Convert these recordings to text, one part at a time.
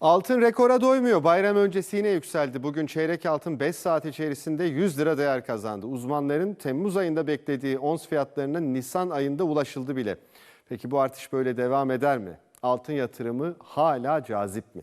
Altın rekora doymuyor. Bayram öncesi yine yükseldi. Bugün çeyrek altın 5 saat içerisinde 100 lira değer kazandı. Uzmanların Temmuz ayında beklediği ons fiyatlarına Nisan ayında ulaşıldı bile. Peki bu artış böyle devam eder mi? Altın yatırımı hala cazip mi?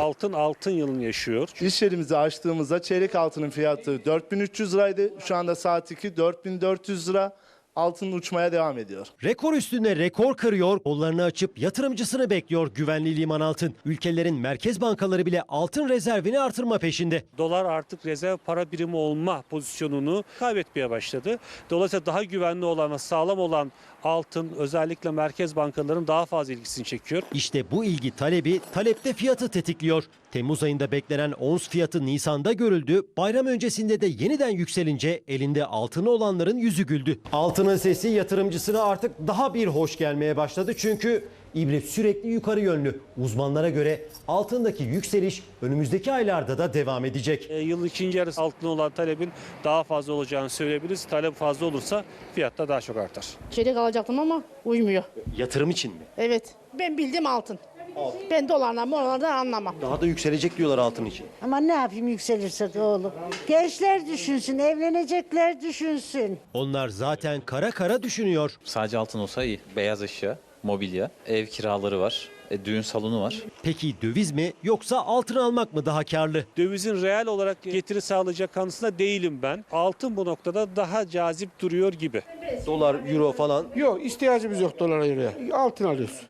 Altın altın yılını yaşıyor. İş yerimizi açtığımızda çeyrek altının fiyatı 4300 liraydı. Şu anda saat 2 4400 lira. Altın uçmaya devam ediyor. Rekor üstüne rekor kırıyor, kollarını açıp yatırımcısını bekliyor güvenli liman altın. Ülkelerin merkez bankaları bile altın rezervini artırma peşinde. Dolar artık rezerv para birimi olma pozisyonunu kaybetmeye başladı. Dolayısıyla daha güvenli olan ve sağlam olan altın özellikle merkez bankaların daha fazla ilgisini çekiyor. İşte bu ilgi talebi talepte fiyatı tetikliyor. Temmuz ayında beklenen ons fiyatı Nisan'da görüldü. Bayram öncesinde de yeniden yükselince elinde altını olanların yüzü güldü. Altının sesi yatırımcısına artık daha bir hoş gelmeye başladı. Çünkü ibret sürekli yukarı yönlü. Uzmanlara göre altındaki yükseliş önümüzdeki aylarda da devam edecek. E, yılın ikinci yarısı altına olan talebin daha fazla olacağını söyleyebiliriz. Talep fazla olursa fiyat da daha çok artar. Çeyrek alacaktım ama uymuyor. Yatırım için mi? Evet. Ben bildiğim altın. Ben dolarla moralardan anlamam. Daha da yükselecek diyorlar altın için. Ama ne yapayım yükselirsek oğlum. Gençler düşünsün, evlenecekler düşünsün. Onlar zaten kara kara düşünüyor. Sadece altın olsa iyi. Beyaz eşya, mobilya, ev kiraları var, e, düğün salonu var. Peki döviz mi yoksa altın almak mı daha karlı? Dövizin reel olarak getiri sağlayacak kanısında değilim ben. Altın bu noktada daha cazip duruyor gibi. Dolar, euro falan Yok ihtiyacımız yok dolara euroya. Altın alıyoruz.